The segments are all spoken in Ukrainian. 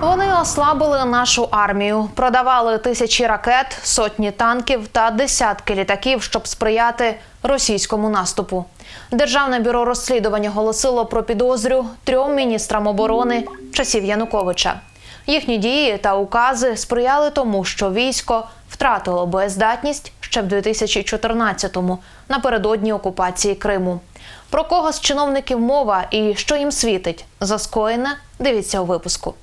Вони ослабили нашу армію, продавали тисячі ракет, сотні танків та десятки літаків, щоб сприяти російському наступу. Державне бюро розслідування оголосило про підозрю трьом міністрам оборони часів Януковича. Їхні дії та укази сприяли тому, що військо втратило боєздатність ще в 2014-му напередодні окупації Криму. Про кого з чиновників мова і що їм світить за скоєне? Дивіться у випуску.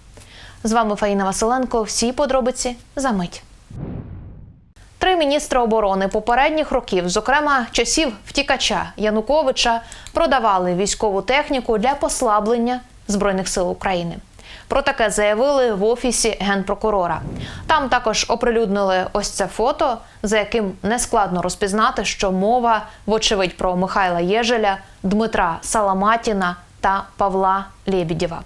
З вами Фаїна Василенко. Всі подробиці за мить. Три міністри оборони попередніх років, зокрема часів втікача Януковича, продавали військову техніку для послаблення збройних сил України. Про таке заявили в офісі генпрокурора. Там також оприлюднили ось це фото, за яким нескладно розпізнати, що мова, вочевидь, про Михайла Єжеля, Дмитра Саламатіна та Павла Лєбідєва.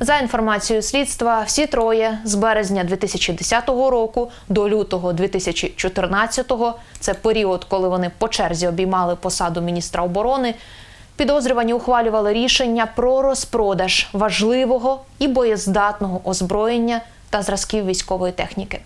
За інформацією слідства, всі троє з березня 2010 року до лютого 2014, це період, коли вони по черзі обіймали посаду міністра оборони. Підозрювані ухвалювали рішення про розпродаж важливого і боєздатного озброєння та зразків військової техніки.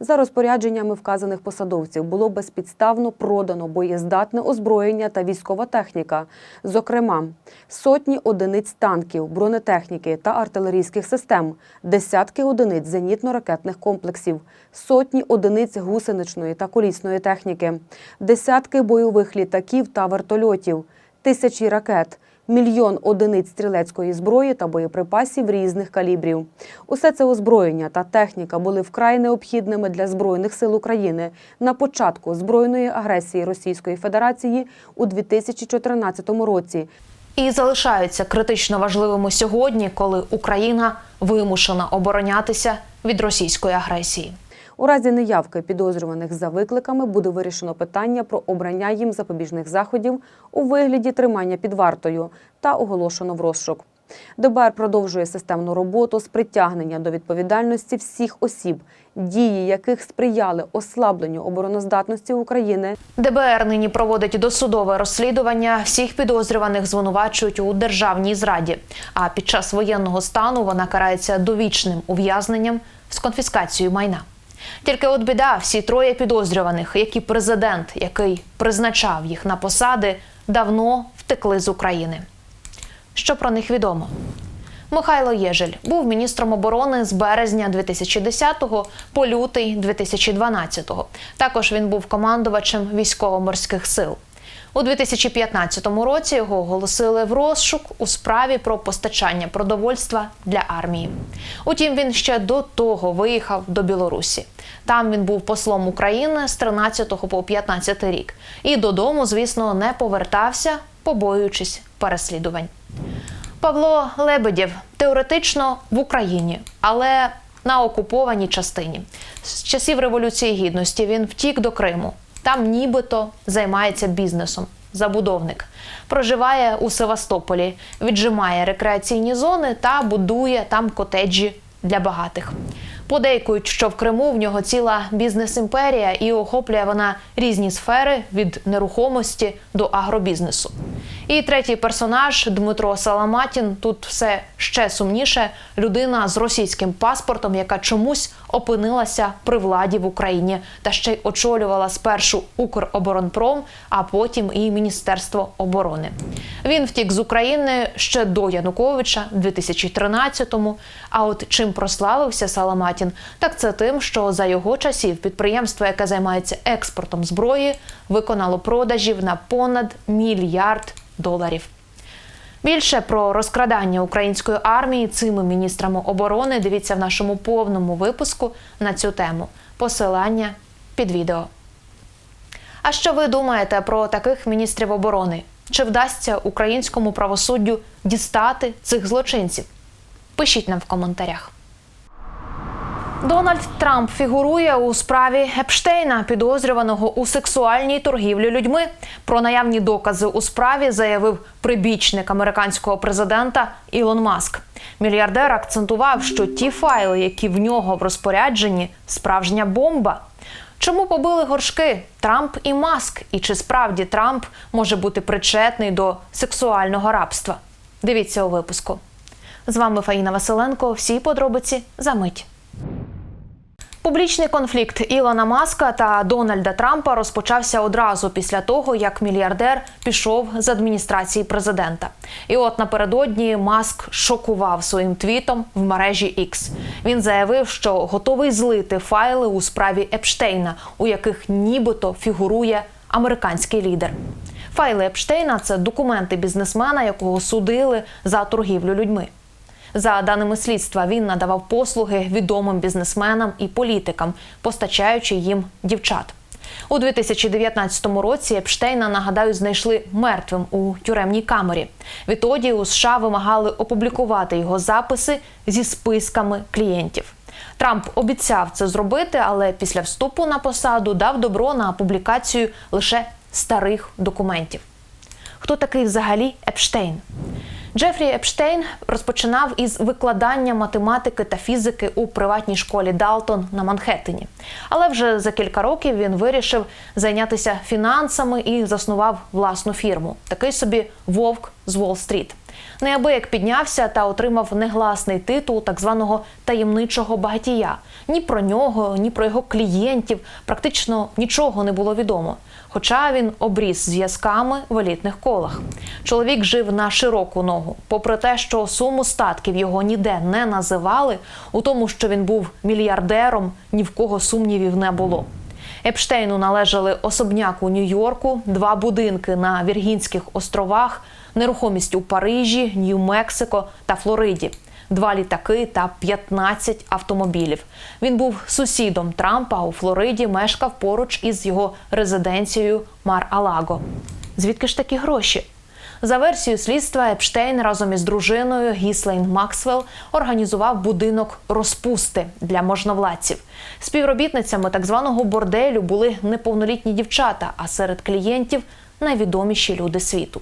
За розпорядженнями вказаних посадовців було безпідставно продано боєздатне озброєння та військова техніка, зокрема, сотні одиниць танків, бронетехніки та артилерійських систем, десятки одиниць зенітно-ракетних комплексів, сотні одиниць гусеничної та колісної техніки, десятки бойових літаків та вертольотів, тисячі ракет. Мільйон одиниць стрілецької зброї та боєприпасів різних калібрів. Усе це озброєння та техніка були вкрай необхідними для збройних сил України на початку збройної агресії Російської Федерації у 2014 році. І залишаються критично важливими сьогодні, коли Україна вимушена оборонятися від російської агресії. У разі неявки підозрюваних за викликами буде вирішено питання про обрання їм запобіжних заходів у вигляді тримання під вартою та оголошено в розшук. ДБР продовжує системну роботу з притягнення до відповідальності всіх осіб, дії яких сприяли ослабленню обороноздатності України ДБР нині проводить досудове розслідування. Всіх підозрюваних звинувачують у державній зраді. А під час воєнного стану вона карається довічним ув'язненням з конфіскацією майна. Тільки от біда, всі троє підозрюваних, які президент, який призначав їх на посади, давно втекли з України. Що про них відомо? Михайло Єжель був міністром оборони з березня 2010 по лютий 2012. Також він був командувачем військово-морських сил. У 2015 році його оголосили в розшук у справі про постачання продовольства для армії. Утім, він ще до того виїхав до Білорусі. Там він був послом України з 13 по 15 рік. І додому, звісно, не повертався, побоюючись переслідувань. Павло Лебедєв теоретично в Україні, але на окупованій частині. З часів Революції Гідності він втік до Криму. Там нібито займається бізнесом. Забудовник проживає у Севастополі, віджимає рекреаційні зони та будує там котеджі для багатих. Подейкують, що в Криму в нього ціла бізнес-імперія і охоплює вона різні сфери від нерухомості до агробізнесу. І третій персонаж Дмитро Саламатін. Тут все ще сумніше. Людина з російським паспортом, яка чомусь опинилася при владі в Україні та ще й очолювала спершу Укроборонпром, а потім і Міністерство оборони. Він втік з України ще до Януковича, 2013-му. А от чим прославився Саламатін, так це тим, що за його часів підприємство, яке займається експортом зброї, виконало продажів на понад мільярд доларів. Більше про розкрадання української армії цими міністрами оборони дивіться в нашому повному випуску на цю тему. Посилання під відео. А що ви думаєте про таких міністрів оборони? Чи вдасться українському правосуддю дістати цих злочинців? Пишіть нам в коментарях. Дональд Трамп фігурує у справі Епштейна, підозрюваного у сексуальній торгівлі людьми. Про наявні докази у справі заявив прибічник американського президента Ілон Маск. Мільярдер акцентував, що ті файли, які в нього в розпорядженні, справжня бомба. Чому побили горшки Трамп і Маск? І чи справді Трамп може бути причетний до сексуального рабства? Дивіться у випуску. З вами Фаїна Василенко. Всі подробиці за мить. Публічний конфлікт Ілона Маска та Дональда Трампа розпочався одразу після того, як мільярдер пішов з адміністрації президента. І от напередодні Маск шокував своїм твітом в мережі X. Він заявив, що готовий злити файли у справі Епштейна, у яких нібито фігурує американський лідер. Файли Епштейна це документи бізнесмена, якого судили за торгівлю людьми. За даними слідства, він надавав послуги відомим бізнесменам і політикам, постачаючи їм дівчат. У 2019 році Епштейна, нагадаю, знайшли мертвим у тюремній камері. Відтоді у США вимагали опублікувати його записи зі списками клієнтів. Трамп обіцяв це зробити, але після вступу на посаду дав добро на публікацію лише старих документів. Хто такий взагалі Епштейн? Джефрі Епштейн розпочинав із викладання математики та фізики у приватній школі Далтон на Манхеттені. Але вже за кілька років він вирішив зайнятися фінансами і заснував власну фірму. Такий собі вовк з Уолл-стріт. Неабияк піднявся та отримав негласний титул так званого таємничого багатія. Ні про нього, ні про його клієнтів практично нічого не було відомо. Хоча він обріз зв'язками в елітних колах. Чоловік жив на широку ногу. Попри те, що суму статків його ніде не називали, у тому, що він був мільярдером, ні в кого сумнівів не було. Епштейну належали особняк у Нью-Йорку, два будинки на Віргінських островах, нерухомість у Парижі, Нью-Мексико та Флориді, два літаки та 15 автомобілів. Він був сусідом Трампа у Флориді, мешкав поруч із його резиденцією Мар-Алаго. Звідки ж такі гроші? За версією слідства, Епштейн разом із дружиною Гіслейн Максвелл організував будинок розпусти для можновладців. Співробітницями так званого борделю були неповнолітні дівчата, а серед клієнтів найвідоміші люди світу.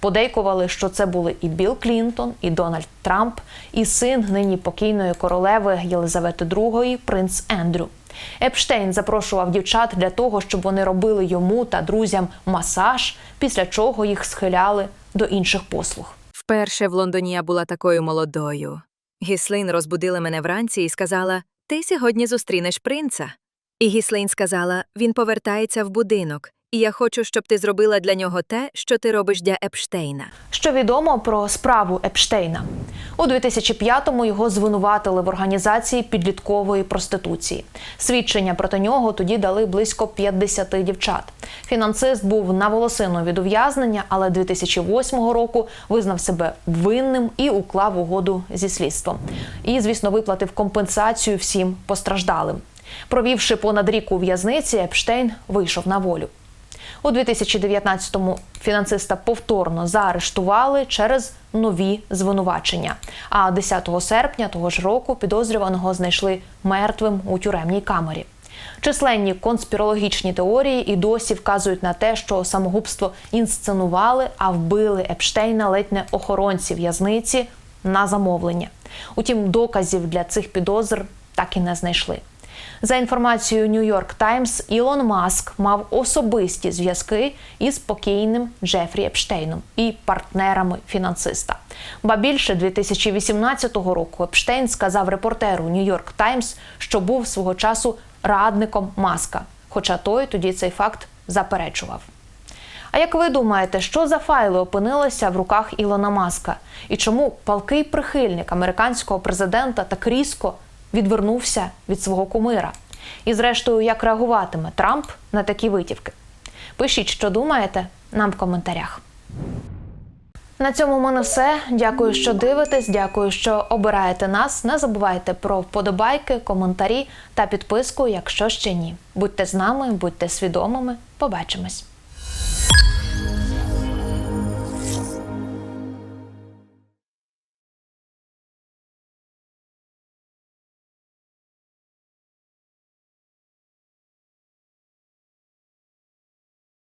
Подейкували, що це були і Білл Клінтон, і Дональд Трамп, і син нині покійної королеви Єлизавети II, принц Ендрю. Епштейн запрошував дівчат для того, щоб вони робили йому та друзям масаж, після чого їх схиляли до інших послуг. Вперше в Лондоні я була такою молодою. Гіслейн розбудила мене вранці і сказала: Ти сьогодні зустрінеш принца. І Гіслейн сказала: Він повертається в будинок, і я хочу, щоб ти зробила для нього те, що ти робиш для Епштейна. Що відомо про справу Епштейна? У 2005-му його звинуватили в організації підліткової проституції. Свідчення проти нього тоді дали близько 50 дівчат. Фінансист був на волосину від ув'язнення, але 2008 року визнав себе винним і уклав угоду зі слідством. І, звісно, виплатив компенсацію всім постраждалим. Провівши понад рік у в'язниці, Епштейн вийшов на волю. У 2019-му фінансиста повторно заарештували через нові звинувачення. А 10 серпня того ж року підозрюваного знайшли мертвим у тюремній камері. Численні конспірологічні теорії і досі вказують на те, що самогубство інсценували, а вбили Епштейна ледь не охоронці в'язниці на замовлення. Утім, доказів для цих підозр так і не знайшли. За інформацією York Times, Ілон Маск мав особисті зв'язки із покійним Джефрі Епштейном і партнерами фінансиста. Ба більше 2018 року Епштейн сказав репортеру York Times, що був свого часу радником Маска, хоча той тоді цей факт заперечував. А як ви думаєте, що за файли опинилися в руках Ілона Маска? І чому палкий прихильник американського президента так різко відвернувся від свого кумира? І зрештою, як реагуватиме Трамп на такі витівки? Пишіть, що думаєте, нам в коментарях. На цьому в мене все. Дякую, що дивитесь. Дякую, що обираєте нас. Не забувайте про вподобайки, коментарі та підписку, якщо ще ні. Будьте з нами, будьте свідомими. Побачимось.